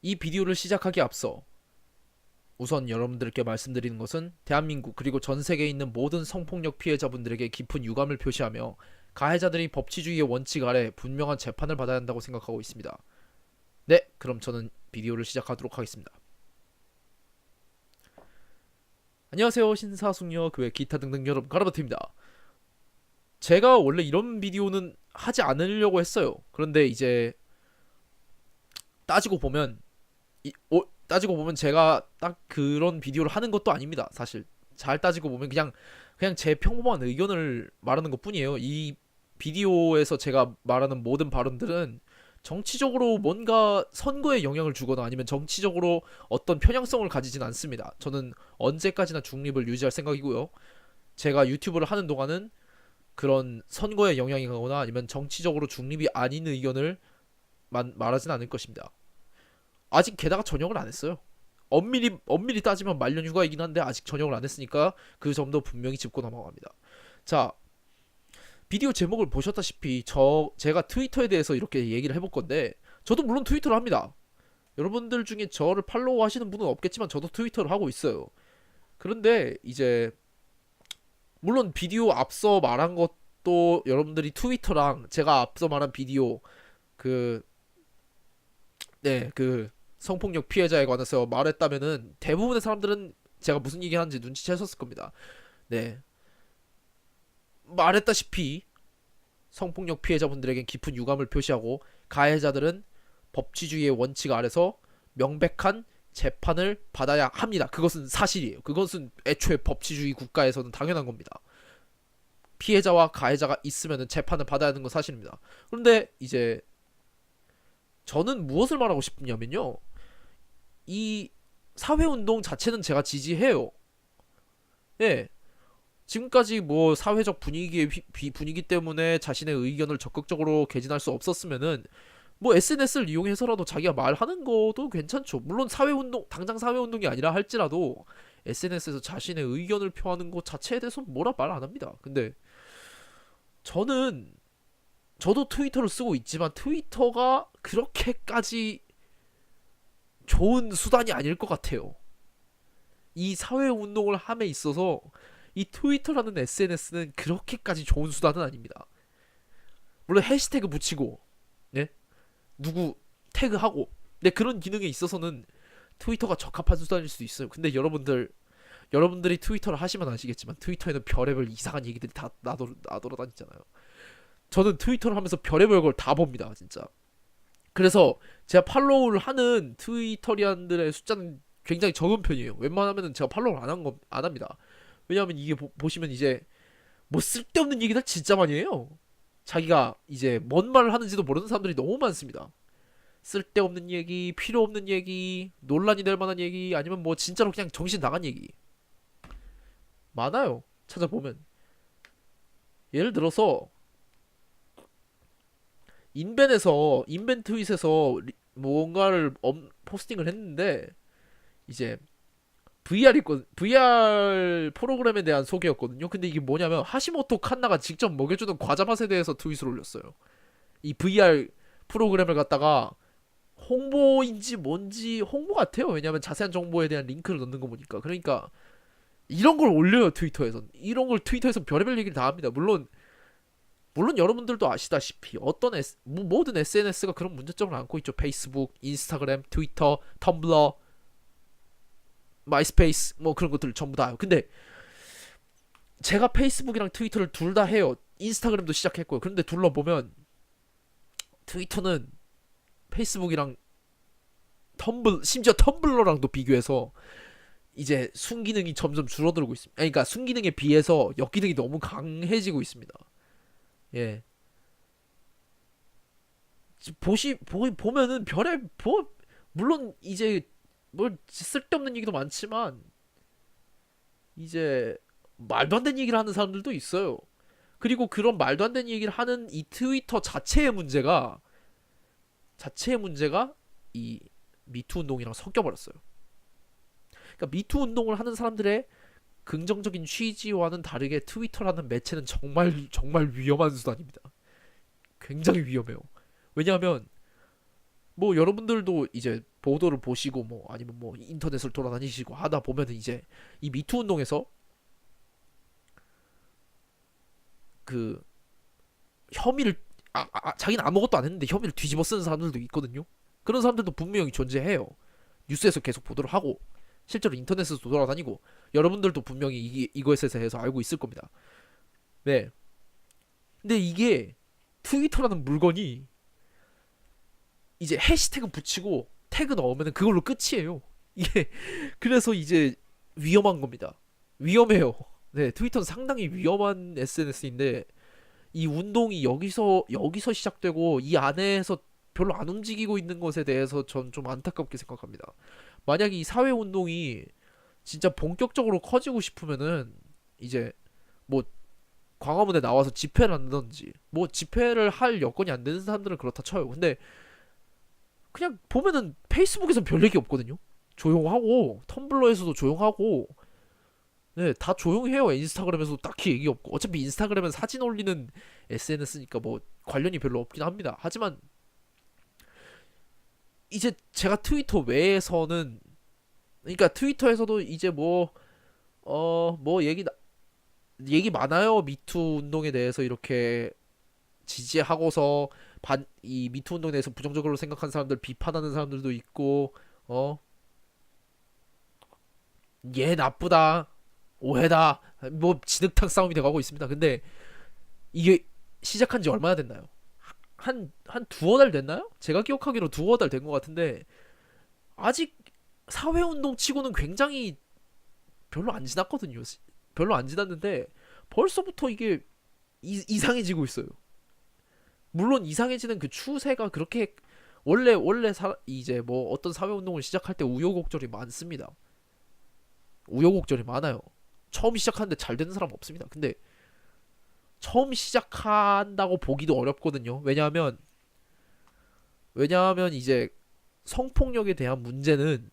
이 비디오를 시작하기 앞서 우선 여러분들께 말씀드리는 것은 대한민국 그리고 전 세계에 있는 모든 성폭력 피해자분들에게 깊은 유감을 표시하며 가해자들이 법치주의의 원칙 아래 분명한 재판을 받아야 한다고 생각하고 있습니다. 네, 그럼 저는 비디오를 시작하도록 하겠습니다. 안녕하세요 신사숙녀 그외 기타 등등 여러분 가라바트입니다. 제가 원래 이런 비디오는 하지 않으려고 했어요. 그런데 이제 따지고 보면 이, 어, 따지고 보면 제가 딱 그런 비디오를 하는 것도 아닙니다. 사실 잘 따지고 보면 그냥 그냥 제 평범한 의견을 말하는 것뿐이에요. 이 비디오에서 제가 말하는 모든 발언들은 정치적으로 뭔가 선거에 영향을 주거나 아니면 정치적으로 어떤 편향성을 가지진 않습니다. 저는 언제까지나 중립을 유지할 생각이고요. 제가 유튜브를 하는 동안은 그런 선거에 영향이 가거나 아니면 정치적으로 중립이 아닌 의견을 만, 말하진 않을 것입니다. 아직 게다가 전역을 안 했어요. 엄밀히 엄밀히 따지면 말년 휴가이긴 한데 아직 전역을 안 했으니까 그 점도 분명히 짚고 넘어갑니다. 자, 비디오 제목을 보셨다시피 저 제가 트위터에 대해서 이렇게 얘기를 해볼 건데 저도 물론 트위터를 합니다. 여러분들 중에 저를 팔로우 하시는 분은 없겠지만 저도 트위터를 하고 있어요. 그런데 이제 물론 비디오 앞서 말한 것도 여러분들이 트위터랑 제가 앞서 말한 비디오 그 네, 그 성폭력 피해자에 관해서 말했다면은 대부분의 사람들은 제가 무슨 얘기 하는지 눈치채셨을 겁니다. 네. 말했다시피 성폭력 피해자분들에겐 깊은 유감을 표시하고 가해자들은 법치주의의 원칙 아래서 명백한 재판을 받아야 합니다. 그것은 사실이에요. 그것은 애초에 법치주의 국가에서는 당연한 겁니다. 피해자와 가해자가 있으면 재판을 받아야 하는 건 사실입니다. 그런데 이제 저는 무엇을 말하고 싶냐면요. 이 사회운동 자체는 제가 지지해요. 예. 지금까지 뭐 사회적 분위기의 휘- 비- 분위기 때문에 자신의 의견을 적극적으로 개진할 수 없었으면은 뭐 SNS를 이용해서라도 자기가 말하는 것도 괜찮죠. 물론 사회운동 당장 사회운동이 아니라 할지라도 SNS에서 자신의 의견을 표하는 것 자체에 대해서 뭐라 말 안 합니다. 근데 저는 저도 트위터를 쓰고 있지만 트위터가 그렇게까지 좋은 수단이 아닐 것 같아요. 이 사회 운동을 함에 있어서 이 트위터라는 SNS는 그렇게까지 좋은 수단은 아닙니다. 물론 해시태그 붙이고, 네? 누구 태그하고, 네 그런 기능에 있어서는 트위터가 적합한 수단일 수도 있어요. 근데 여러분들 여러분들이 트위터를 하시면 아시겠지만 트위터에는 별의별 이상한 얘기들이 다 나돌 나돌아다니잖아요. 저는 트위터를 하면서 별의별 걸 다 봅니다, 진짜. 그래서 제가 팔로우를 하는 트위터리안들의 숫자는 굉장히 적은 편이에요. 웬만하면은 제가 팔로우를 안 한 거 안 합니다. 왜냐하면 이게 보, 보시면 이제 뭐 쓸데없는 얘기들 진짜 많이 해요. 자기가 이제 뭔 말을 하는지도 모르는 사람들이 너무 많습니다. 쓸데없는 얘기, 필요 없는 얘기, 논란이 될 만한 얘기, 아니면 뭐 진짜로 그냥 정신 나간 얘기 많아요. 찾아보면 예를 들어서 인벤에서 인벤 트윗에서 리- 뭔가를 엄- 포스팅을 했는데 이제 VR 있거 VR 프로그램에 대한 소개였거든요. 근데 이게 뭐냐면 하시모토 칸나가 직접 먹여주는 과자 맛에 대해서 트윗을 올렸어요. 이 VR 프로그램을 갖다가 홍보인지 뭔지 홍보 같아요. 왜냐면 자세한 정보에 대한 링크를 넣는 거 보니까. 그러니까 이런 걸 올려요 트위터에서. 이런 걸 트위터에서 별의별 얘기를 다 합니다. 물론 물론 여러분들도 아시다시피 어떤 S, 모- 모든 SNS가 그런 문제점을 안고 있죠. 페이스북, 인스타그램, 트위터, 텀블러, 마이스페이스 뭐 그런 것들 전부 다요. 근데 제가 페이스북이랑 트위터를 둘 다 해요. 인스타그램도 시작했고요. 그런데 둘러보면 트위터는 페이스북이랑 텀블 심지어 텀블러랑도 비교해서 이제 순기능이 점점 줄어들고 있습니다. 그러니까 순기능에 비해서 역기능이 너무 강해지고 있습니다. 예. 지- 보시 보, 보면은 별의 뭐 물론 이제 뭘 쓸데없는 얘기도 많지만 이제 말도 안 되는 얘기를 하는 사람들도 있어요. 그리고 그런 말도 안 되는 얘기를 하는 이 트위터 자체의 문제가 자체의 문제가 이 미투 운동이랑 섞여 버렸어요. 그러니까 미투 운동을 하는 사람들의 긍정적인 취지와는 다르게 트위터라는 매체는 정말 정말 위험한 수단입니다. 굉장히 위험해요. 왜냐하면 뭐 여러분들도 이제 보도를 보시고 뭐 아니면 뭐 인터넷을 돌아다니시고 하다 보면은 이제 이 미투 운동에서 그 혐의를 아, 아, 아, 자기는 아무것도 안 했는데 혐의를 뒤집어 쓰는 사람들도 있거든요. 그런 사람들도 분명히 존재해요. 뉴스에서 계속 보도를 하고 실제로 인터넷에서 돌아다니고 여러분들도 분명히 이, 이거에 대해서 알고 있을 겁니다. 네. 근데 이게 트위터라는 물건이 이제 해시태그 붙이고 태그 넣으면 그걸로 끝이에요. 이게 그래서 이제 위험한 겁니다. 위험해요. 네, 트위터는 상당히 위험한 SNS인데 이 운동이 여기서 여기서 시작되고 이 안에서 별로 안 움직이고 있는 것에 대해서 전 좀 안타깝게 생각합니다. 만약에 이 사회 운동이 진짜 본격적으로 커지고 싶으면은 이제 뭐 광화문에 나와서 집회를 한다든지 뭐 집회를 할 여건이 안 되는 사람들은 그렇다 쳐요. 근데 그냥 보면은 페이스북에서 별 얘기 없거든요. 조용하고 텀블러에서도 조용하고 네, 다 조용해요. 인스타그램에서도 딱히 얘기 없고 어차피 인스타그램은 사진 올리는 SNS니까 뭐 관련이 별로 없긴 합니다. 하지만 이제 제가 트위터 외에서는 그러니까 트위터에서도 이제 뭐 어 뭐 얘기 나- 얘기 많아요. 미투 운동에 대해서 이렇게 지지하고서 반 이 미투 운동에 대해서 부정적으로 생각하는 사람들 비판하는 사람들도 있고 어 얘 나쁘다 오해다 뭐 진흙탕 싸움이 돼 가고 있습니다. 근데 이게 시작한 지 얼마나 됐나요? 한 한 두어 달 됐나요? 제가 기억하기로 두어 달 된 것 같은데 아직 사회 운동 치고는 굉장히 별로 안 지났거든요. 별로 안 지났는데 벌써부터 이게 이, 이상해지고 있어요. 물론 이상해지는 그 추세가 그렇게 원래 원래 사, 이제 뭐 어떤 사회 운동을 시작할 때 우여곡절이 많습니다. 우여곡절이 많아요. 처음 시작하는데 잘 되는 사람 없습니다. 근데 처음 시작한다고 보기도 어렵거든요. 왜냐하면 왜냐하면 이제 성폭력에 대한 문제는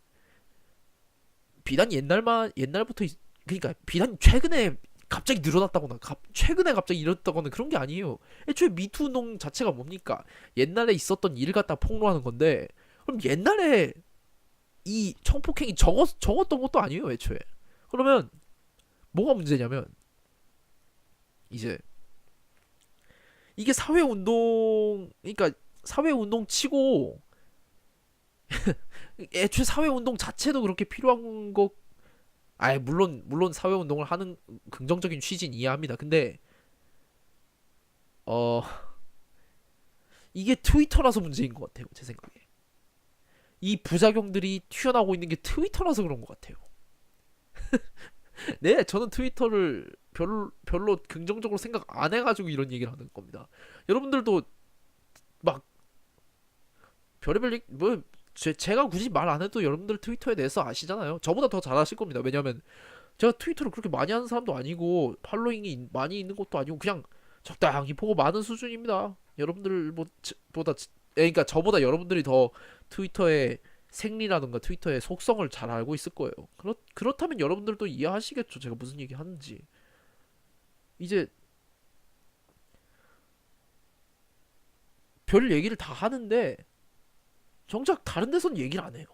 비단 옛날만 옛날부터 있- 그러니까 비단 최근에 갑자기 늘어났다거나 갑- 최근에 갑자기 일어났다거나 그런 게 아니에요. 애초에 미투 운동 자체가 뭡니까? 옛날에 있었던 일 갖다 폭로하는 건데 그럼 옛날에 이 성폭행이 적었 적었던 것도 아니에요, 애초에. 그러면 뭐가 문제냐면 이제 이게 사회 운동 그러니까 사회 운동 치고 애초에 사회 운동 자체도 그렇게 필요한 거 아예 물론 물론 사회 운동을 하는 긍정적인 취지는 이해합니다. 근데 어 이게 트위터라서 문제인 것 같아요. 제 생각에 이 부작용들이 튀어나오고 있는 게 트위터라서 그런 것 같아요. 네, 저는 트위터를 별로 별로 긍정적으로 생각 안 해가지고 이런 얘기를 하는 겁니다. 여러분들도 막 별의별 얘기 뭐 제, 제가 굳이 말 안 해도 여러분들 트위터에 대해서 아시잖아요. 저보다 더잘 아실 겁니다. 왜냐면 제가 트위터를 그렇게 많이 하는 사람도 아니고 팔로잉이 있- 많이 있는 것도 아니고 그냥 적당히 보고 많은 수준입니다. 여러분들 뭐 그러니까 저보다 여러분들이 더 트위터의 생리라든가 트위터의 속성을 잘 알고 있을 거예요. 그렇 그렇다면 여러분들도 이해하시겠죠. 제가 무슨 얘기 하는지. 이제 별 얘기를 다 하는데 정작 다른 데선 얘기를 안 해요.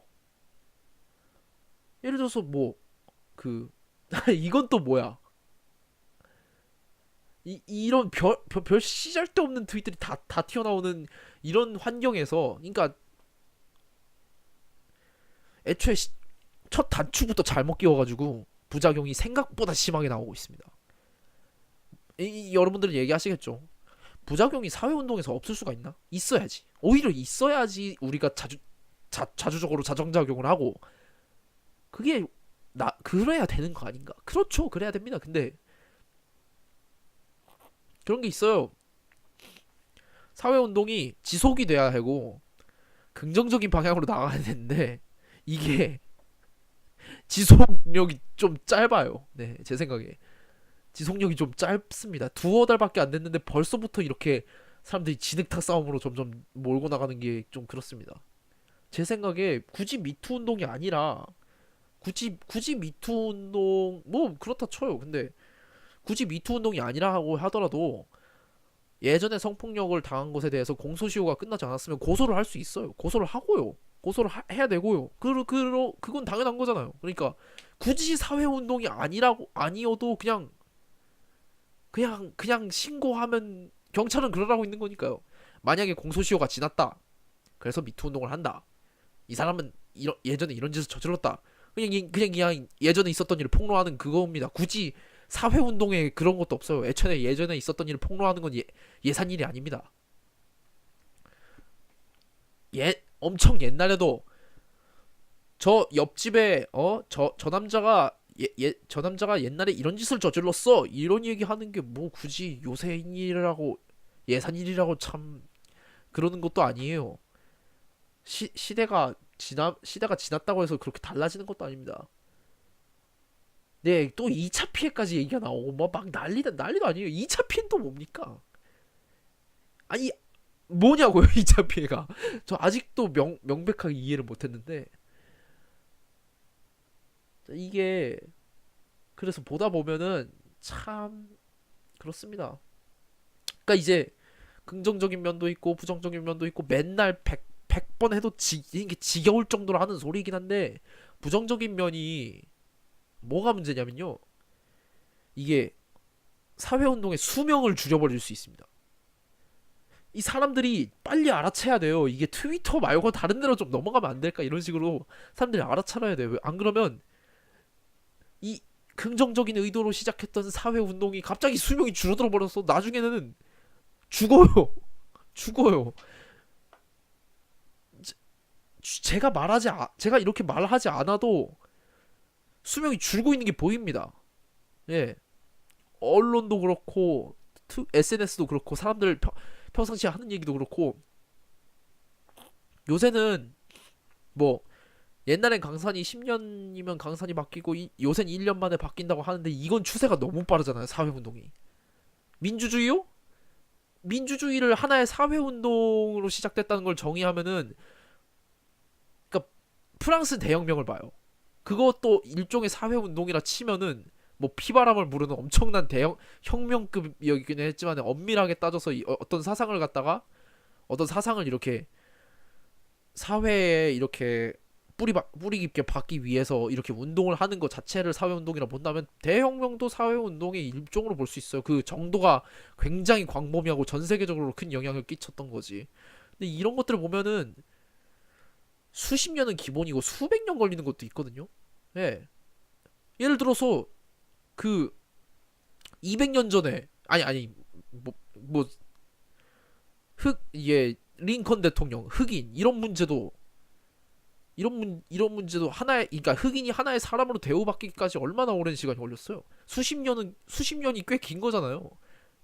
예를 들어서 뭐 그 이건 또 뭐야? 이 이런 별 별, 별 시잘데 없는 트윗들이 다 다 튀어나오는 이런 환경에서 그러니까 애초에 시- 첫 단추부터 잘못 끼워가지고 부작용이 생각보다 심하게 나오고 있습니다. 이, 이- 여러분들은 얘기하시겠죠. 부작용이 사회운동에서 없을 수가 있나? 있어야지. 오히려 있어야지 우리가 자주 자, 자주적으로 자정작용을 하고 그게 나 그래야 되는 거 아닌가? 그렇죠. 그래야 됩니다. 근데 그런 게 있어요. 사회운동이 지속이 돼야 하고 긍정적인 방향으로 나가야 되는데 이게 지속력이 좀 짧아요. 네, 제 생각에 지속력이 좀 짧습니다. 두어 달밖에 안 됐는데 벌써부터 이렇게 사람들이 진흙탕 싸움으로 점점 몰고 나가는 게 좀 그렇습니다. 제 생각에 굳이 미투 운동이 아니라 굳이 굳이 미투 운동 뭐 그렇다 쳐요. 근데 굳이 미투 운동이 아니라고 하더라도 예전에 성폭력을 당한 것에 대해서 공소시효가 끝나지 않았으면 고소를 할 수 있어요. 고소를 하고요. 고소를 하- 해야 되고요. 그, 그, 그건 당연한 거잖아요. 그러니까 굳이 사회 운동이 아니라고 아니어도 그냥 그냥 그냥 신고하면 경찰은 그러라고 있는 거니까요. 만약에 공소시효가 지났다. 그래서 미투 운동을 한다. 이 사람은 이러, 예전에 이런 짓을 저질렀다. 그냥 이- 그냥 그냥 예전에 있었던 일을 폭로하는 그거입니다. 굳이 사회 운동에 그런 것도 없어요. 애초에 예전에 있었던 일을 폭로하는 건 예, 예산 일이 아닙니다. 예 엄청 옛날에도 저 옆집에 어 저 저 남자가 예, 예, 저 남자가 옛날에 이런 짓을 저질렀어 이런 얘기 하는 게 뭐 굳이 요새 일이라고 예산 일이라고 참 그러는 것도 아니에요. 시, 시대가 지나 시대가 지났다고 해서 그렇게 달라지는 것도 아닙니다. 네, 또 2차 피해까지 얘기가 나오고 뭐 막 난리다 난리도 아니에요. 2차 피해는 또 뭡니까? 아니 뭐냐고요 2차 피해가? 저 아직도 명 명백하게 이해를 못 했는데 이게 그래서 보다 보면은 참 그렇습니다. 그러니까 이제 긍정적인 면도 있고 부정적인 면도 있고 맨날 100, 100번 해도 지, 이게 지겨울 정도로 하는 소리이긴 한데 부정적인 면이 뭐가 문제냐면요. 이게 사회운동의 수명을 줄여버릴 수 있습니다. 이 사람들이 빨리 알아채야 돼요. 이게 트위터 말고 다른 데로 좀 넘어가면 안 될까? 이런 식으로 사람들이 알아차려야 돼요. 안 그러면 이 긍정적인 의도로 시작했던 사회 운동이 갑자기 수명이 줄어들어 버려서 나중에는 죽어요. 죽어요. 제- 제가 말하지 아, 제가 이렇게 말하지 않아도 수명이 줄고 있는 게 보입니다. 예. 언론도 그렇고 투, SNS도 그렇고 사람들 평, 평상시에 하는 얘기도 그렇고 요새는 뭐 옛날엔 강산이 10년이면 강산이 바뀌고 이, 요새는 1년 만에 바뀐다고 하는데 이건 추세가 너무 빠르잖아요. 사회운동이. 민주주의요? 민주주의를 하나의 사회운동으로 시작됐다는 걸 정의하면은 그러니까 프랑스 대혁명을 봐요. 그것도 일종의 사회운동이라 치면은 뭐 피바람을 부르는 엄청난 대형 혁명급이긴 했지만 엄밀하게 따져서 이- 어- 어떤 사상을 갖다가 어떤 사상을 이렇게 사회에 이렇게 뿌리 바, 뿌리 깊게 박기 위해서 이렇게 운동을 하는 것 자체를 사회운동이라 본다면 대혁명도 사회운동의 일종으로 볼 수 있어요. 그 정도가 굉장히 광범위하고 전 세계적으로 큰 영향을 끼쳤던 거지. 근데 이런 것들을 보면은 수십 년은 기본이고 수백 년 걸리는 것도 있거든요. 예. 예를 들어서 그 200년 전에 아니 아니 뭐 뭐흑 이게 링컨 대통령 흑인 이런 문제도 이런 문 이런 문제도 하나의 그러니까 흑인이 하나의 사람으로 대우받기까지 얼마나 오랜 시간이 걸렸어요? 수십 년은 수십 년이 꽤 긴 거잖아요.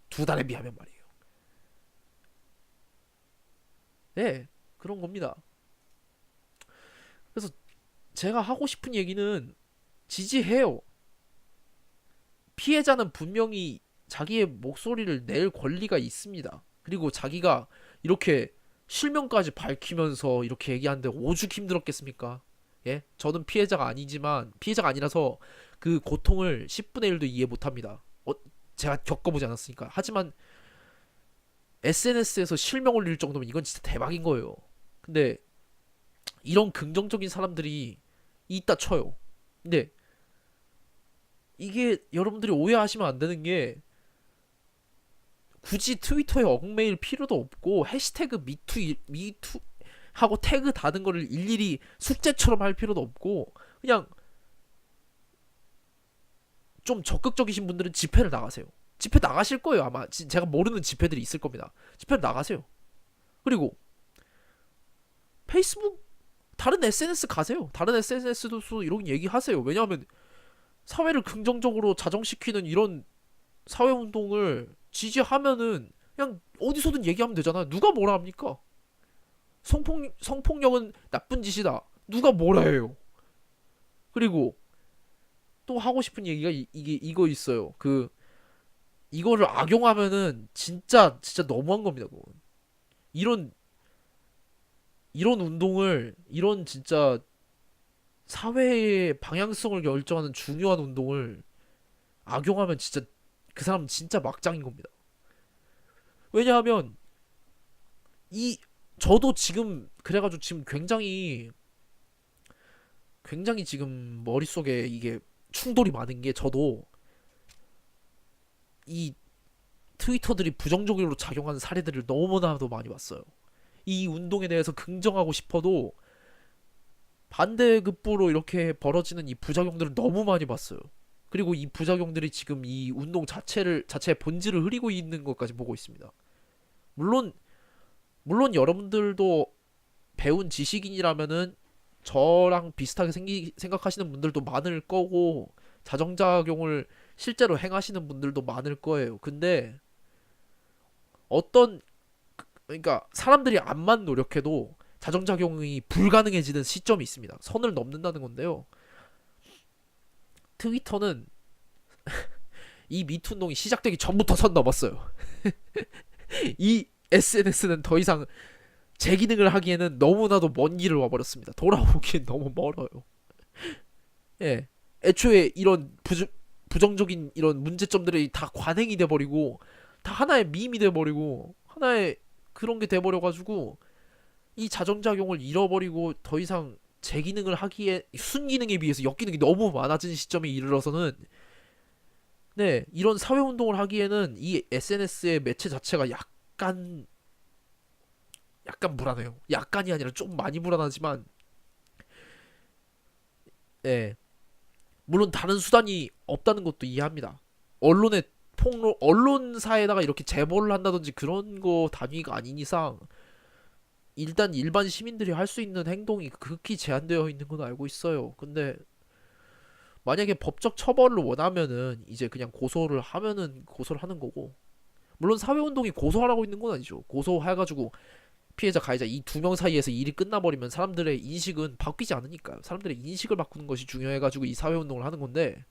두 달에 비하면 말이에요. 네, 그런 겁니다. 그래서 제가 하고 싶은 얘기는 지지해요. 피해자는 분명히 자기의 목소리를 낼 권리가 있습니다. 그리고 자기가 이렇게 실명까지 밝히면서 이렇게 얘기하는데 오죽 힘들었겠습니까? 예? 저는 피해자가 아니지만 피해자가 아니라서 그 고통을 10분의 1도 이해 못 합니다. 어, 제가 겪어보지 않았으니까. 하지만 SNS에서 실명 올릴 정도면 이건 진짜 대박인 거예요. 근데 이런 긍정적인 사람들이 있다 쳐요. 근데 이게 여러분들이 오해하시면 안 되는 게 굳이 트위터에 얽매일 필요도 없고 해시태그 미투 일- 미투 하고 태그 다는 거를 일일이 숙제처럼 할 필요도 없고 그냥 좀 적극적이신 분들은 집회를 나가세요. 집회 나가실 거예요 아마 지- 제가 모르는 집회들이 있을 겁니다. 집회를 나가세요. 그리고 페이스북 다른 SNS 가세요. 다른 SNS도 이런 얘기 하세요. 왜냐하면 사회를 긍정적으로 자정시키는 이런 사회 운동을 지지하면은 그냥 어디서든 얘기하면 되잖아요. 누가 뭐라 합니까? 성폭 성폭력은 나쁜 짓이다. 누가 뭐라 해요? 그리고 또 하고 싶은 얘기가 이, 이게 이거 있어요. 그 이거를 악용하면은 진짜 진짜 너무한 겁니다. 그건. 이런 이런 운동을 이런 진짜 사회의 방향성을 결정하는 중요한 운동을 악용하면 진짜 그 사람 진짜 막장인 겁니다. 왜냐하면 이 저도 지금 그래가지고 지금 굉장히 굉장히 지금 머릿속에 이게 충돌이 많은 게 저도 이 트위터들이 부정적으로 작용하는 사례들을 너무나도 많이 봤어요. 이 운동에 대해서 긍정하고 싶어도 반대급부로 이렇게 벌어지는 이 부작용들을 너무 많이 봤어요. 그리고 이 부작용들이 지금 이 운동 자체를 자체의 본질을 흐리고 있는 것까지 보고 있습니다. 물론 물론 여러분들도 배운 지식인이라면은 저랑 비슷하게 생기, 생각하시는 분들도 많을 거고 자정작용을 실제로 행하시는 분들도 많을 거예요. 근데 어떤 그러니까 사람들이 암만 노력해도 자정작용이 불가능해지는 시점이 있습니다. 선을 넘는다는 건데요. 트위터는 이 미투 운동이 시작되기 전부터 선 넘었어요. 이 SNS는 더 이상 제 기능을 하기에는 너무나도 먼 길을 와버렸습니다. 돌아오기엔 너무 멀어요. 예. 애초에 이런 부, 부정적인 이런 문제점들이 다 관행이 돼버리고 다 하나의 밈이 돼버리고 하나의 그런 게 돼버려가지고 이 자정작용을 잃어버리고 더 이상 제 기능을 하기에 순기능에 비해서 역기능이 너무 많아진 시점에 이르러서는 네 이런 사회 운동을 하기에는 이 SNS의 매체 자체가 약간 약간 불안해요. 약간이 아니라 좀 많이 불안하지만 네 물론 다른 수단이 없다는 것도 이해합니다. 언론의 폭로 언론사에다가 이렇게 제보를 한다든지 그런 거 단위가 아닌 이상 일단 일반 시민들이 할 수 있는 행동이 극히 제한되어 있는 건 알고 있어요. 근데 만약에 법적 처벌을 원하면은 이제 그냥 고소를 하면은 고소를 하는 거고 물론 사회운동이 고소하라고 있는 건 아니죠. 고소해가지고 피해자 가해자 이 두 명 사이에서 일이 끝나버리면 사람들의 인식은 바뀌지 않으니까요. 사람들의 인식을 바꾸는 것이 중요해가지고 이 사회운동을 하는 건데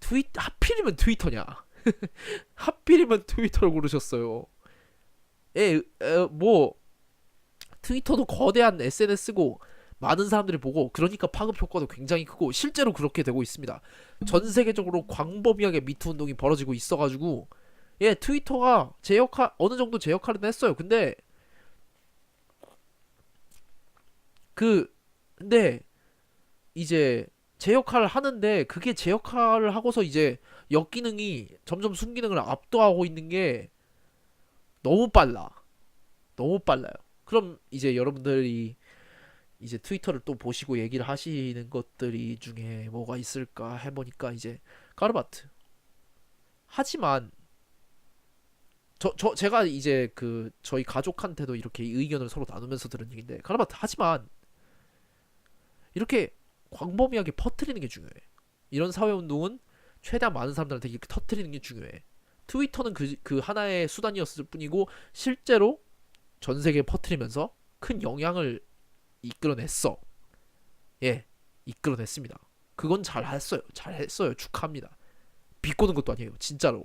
트윗 하필이면 트위터냐? 하필이면 트위터를 고르셨어요. 예, 에, 뭐 트위터도 거대한 SNS고 많은 사람들이 보고 그러니까 파급 효과도 굉장히 크고 실제로 그렇게 되고 있습니다. 전 세계적으로 광범위하게 미투 운동이 벌어지고 있어가지고 예 트위터가 제 역할 어느 정도 제 역할은 했어요. 근데 그 근데 이제 제 역할을 하는데 그게 제 역할을 하고서 이제 역기능이 점점 순기능을 압도하고 있는 게 너무 빨라. 너무 빨라요. 그럼 이제 여러분들이 이제 트위터를 또 보시고 얘기를 하시는 것들이 중에 뭐가 있을까 해보니까 이제 까르바트. 하지만 저, 저 제가 이제 그 저희 가족한테도 이렇게 의견을 서로 나누면서 들은 얘기인데 까르바트 하지만 이렇게 광범위하게 퍼뜨리는 게 중요해. 이런 사회 운동은 최대한 많은 사람들한테 이렇게 터뜨리는 게 중요해. 트위터는 그, 그 하나의 수단이었을 뿐이고 실제로 전 세계에 퍼뜨리면서 큰 영향을 이끌어냈어. 예, 이끌어냈습니다. 그건 잘 했어요. 잘 했어요. 축하합니다. 비꼬는 것도 아니에요. 진짜로.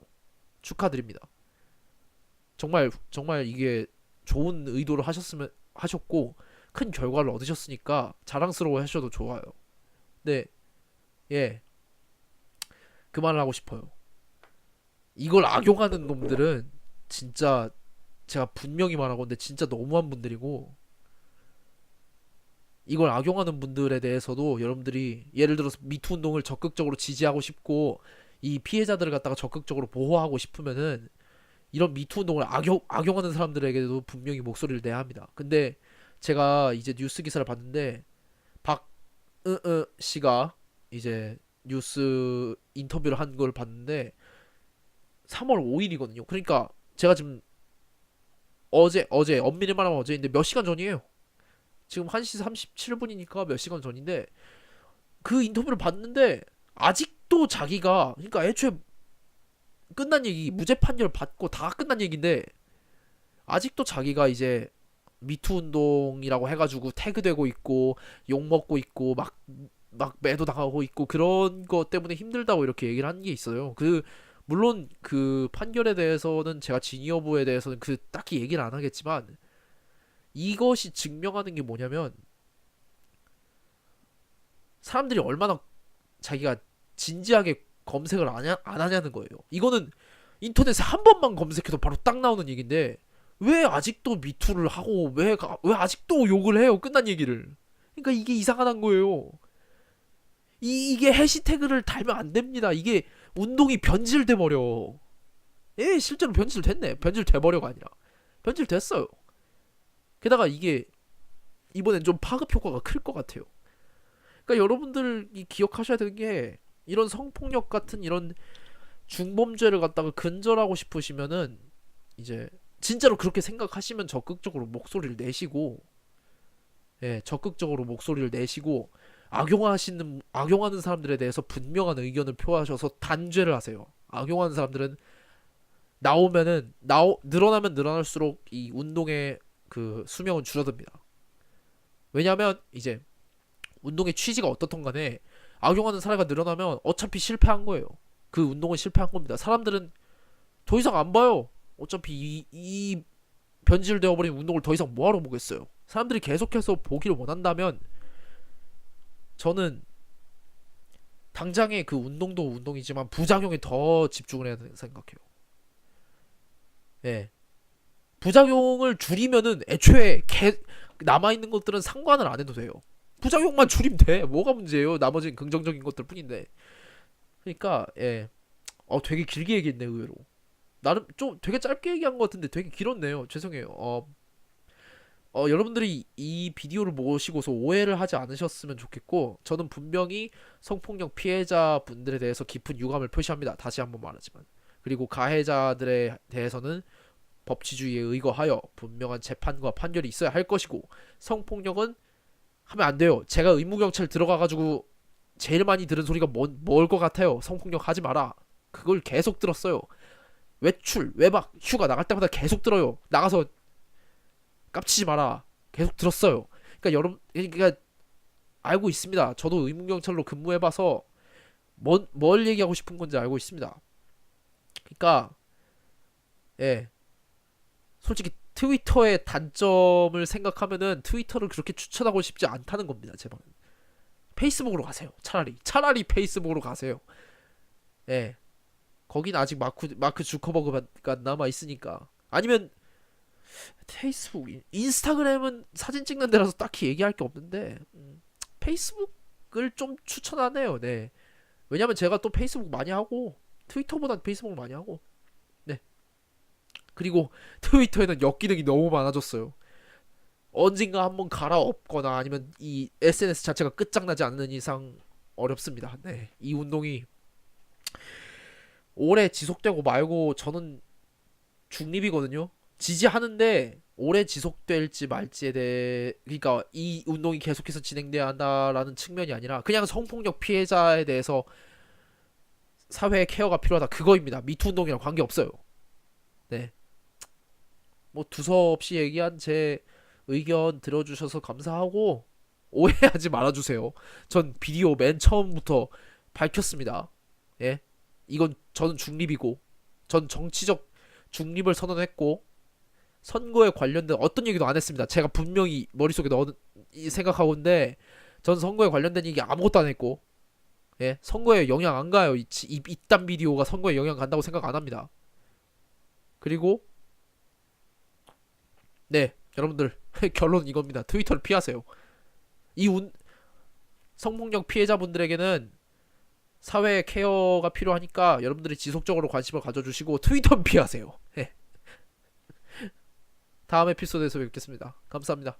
축하드립니다. 정말, 정말 이게 좋은 의도를 하셨으면, 하셨고, 큰 결과를 얻으셨으니까 자랑스러워 하셔도 좋아요. 네, 예. 그 말을 하고 싶어요. 이걸 악용하는 놈들은 진짜 제가 분명히 말하고 근데 진짜 너무한 분들이고 이걸 악용하는 분들에 대해서도 여러분들이 예를 들어서 미투 운동을 적극적으로 지지하고 싶고 이 피해자들을 갖다가 적극적으로 보호하고 싶으면은 이런 미투 운동을 악용, 악용하는 사람들에게도 분명히 목소리를 내야 합니다. 근데 제가 이제 뉴스 기사를 봤는데 박으으 씨가 이제 뉴스 인터뷰를 한 걸 봤는데 3월 5일이거든요. 그러니까 제가 지금 어제 어제 엄밀히 말하면 어제인데 몇 시간 전이에요. 지금 1시 37분이니까 몇 시간 전인데 그 인터뷰를 봤는데 아직도 자기가 그러니까 애초에 끝난 얘기 무죄 판결 받고 다 끝난 얘기인데 아직도 자기가 이제 미투 운동이라고 해가지고 태그되고 있고 욕 먹고 있고 막 막 매도 당하고 있고 그런 것 때문에 힘들다고 이렇게 얘기를 한 게 있어요. 그 물론 그 판결에 대해서는 제가 진위 여부에 대해서는 그 딱히 얘기를 안 하겠지만 이것이 증명하는 게 뭐냐면 사람들이 얼마나 자기가 진지하게 검색을 안, 하, 안 하냐는 거예요. 이거는 인터넷에 한 번만 검색해도 바로 딱 나오는 얘기인데 왜 아직도 미투를 하고 왜, 가- 왜 아직도 욕을 해요? 끝난 얘기를. 그러니까 이게 이상하단 거예요. 이, 이게 해시태그를 달면 안 됩니다. 이게 운동이 변질돼 버려. 예 실제로 변질됐네. 변질돼 버려가 아니라. 변질됐어요. 게다가 이게 이번엔 좀 파급 효과가 클 것 같아요. 그러니까 여러분들이 기억하셔야 되는 게 이런 성폭력 같은 이런 중범죄를 갖다가 근절하고 싶으시면은 이제 진짜로 그렇게 생각하시면 적극적으로 목소리를 내시고 예, 적극적으로 목소리를 내시고 악용하시는 악용하는 사람들에 대해서 분명한 의견을 표하셔서 단죄를 하세요. 악용하는 사람들은 나오면은 나오 늘어나면 늘어날수록 이 운동의 그 수명은 줄어듭니다. 왜냐하면 이제 운동의 취지가 어떻든 간에 악용하는 사례가 늘어나면 어차피 실패한 거예요. 그 운동은 실패한 겁니다. 사람들은 더 이상 안 봐요. 어차피 이, 이 변질되어 버린 운동을 더 이상 뭐하러 보겠어요. 사람들이 계속해서 보기를 원한다면 저는 당장의 그 운동도 운동이지만 부작용에 더 집중을 해야 된다고 생각해요. 예. 부작용을 줄이면은 애초에 개, 남아있는 것들은 상관을 안 해도 돼요. 부작용만 줄이면 돼. 뭐가 문제예요? 나머지는 긍정적인 것들 뿐인데. 그러니까, 예. 어, 되게 길게 얘기했네, 의외로. 나름 좀 되게 짧게 얘기한 것 같은데 되게 길었네요. 죄송해요. 어, 어, 여러분들이 이 비디오를 보시고서 오해를 하지 않으셨으면 좋겠고, 저는 분명히 성폭력 피해자 분들에 대해서 깊은 유감을 표시합니다. 다시 한번 말하지만. 그리고 가해자들에 대해서는 법치주의에 의거하여 분명한 재판과 판결이 있어야 할 것이고, 성폭력은 하면 안 돼요. 제가 의무경찰 들어가가지고 제일 많이 들은 소리가 뭔, 뭘 것 같아요. 성폭력 하지 마라. 그걸 계속 들었어요. 외출, 외박, 휴가 나갈 때마다 계속 들어요. 나가서 깝치지 마라. 계속 들었어요. 그러니까 여러분, 그러니까 알고 있습니다. 저도 의무경찰로 근무해봐서 뭔, 뭘 얘기하고 싶은 건지 알고 있습니다. 그러니까 예, 솔직히 트위터의 단점을 생각하면은 트위터를 그렇게 추천하고 싶지 않다는 겁니다. 제 말은. 페이스북으로 가세요. 차라리 차라리 페이스북으로 가세요. 예. 거긴 아직 마크 마크 주커버그가 남아 있으니까. 아니면 페이스북, 인- 인스타그램은 사진 찍는 데라서 딱히 얘기할 게 없는데 음, 페이스북을 좀 추천하네요. 네. 왜냐면 제가 또 페이스북 많이 하고 트위터보단 페이스북을 많이 하고. 네. 그리고 트위터에는 역기능이 너무 많아졌어요. 언젠가 한번 갈아엎거나 아니면 이 SNS 자체가 끝장나지 않는 이상 어렵습니다. 네. 이 운동이 오래 지속되고 말고 저는 중립이거든요. 지지하는데 오래 지속될지 말지에 대해 그러니까 이 운동이 계속해서 진행돼야 한다라는 측면이 아니라 그냥 성폭력 피해자에 대해서 사회 케어가 필요하다 그거입니다. 미투 운동이랑 관계 없어요. 네. 뭐 두서없이 얘기한 제 의견 들어주셔서 감사하고 오해하지 말아주세요. 전 비디오 맨 처음부터 밝혔습니다. 예. 이건 저는 중립이고 전 정치적 중립을 선언했고 선거에 관련된 어떤 얘기도 안 했습니다. 제가 분명히 머릿속에 넣은 이 생각하고 있는데 전 선거에 관련된 얘기 아무것도 안 했고 예 선거에 영향 안 가요. 이, 이 이딴 비디오가 선거에 영향 간다고 생각 안 합니다. 그리고 네 여러분들 결론은 이겁니다. 트위터를 피하세요. 이 운, 성폭력 피해자분들에게는 사회 케어가 필요하니까 여러분들이 지속적으로 관심을 가져주시고 트위터는 피하세요. 예. 다음 에피소드에서 뵙겠습니다. 감사합니다.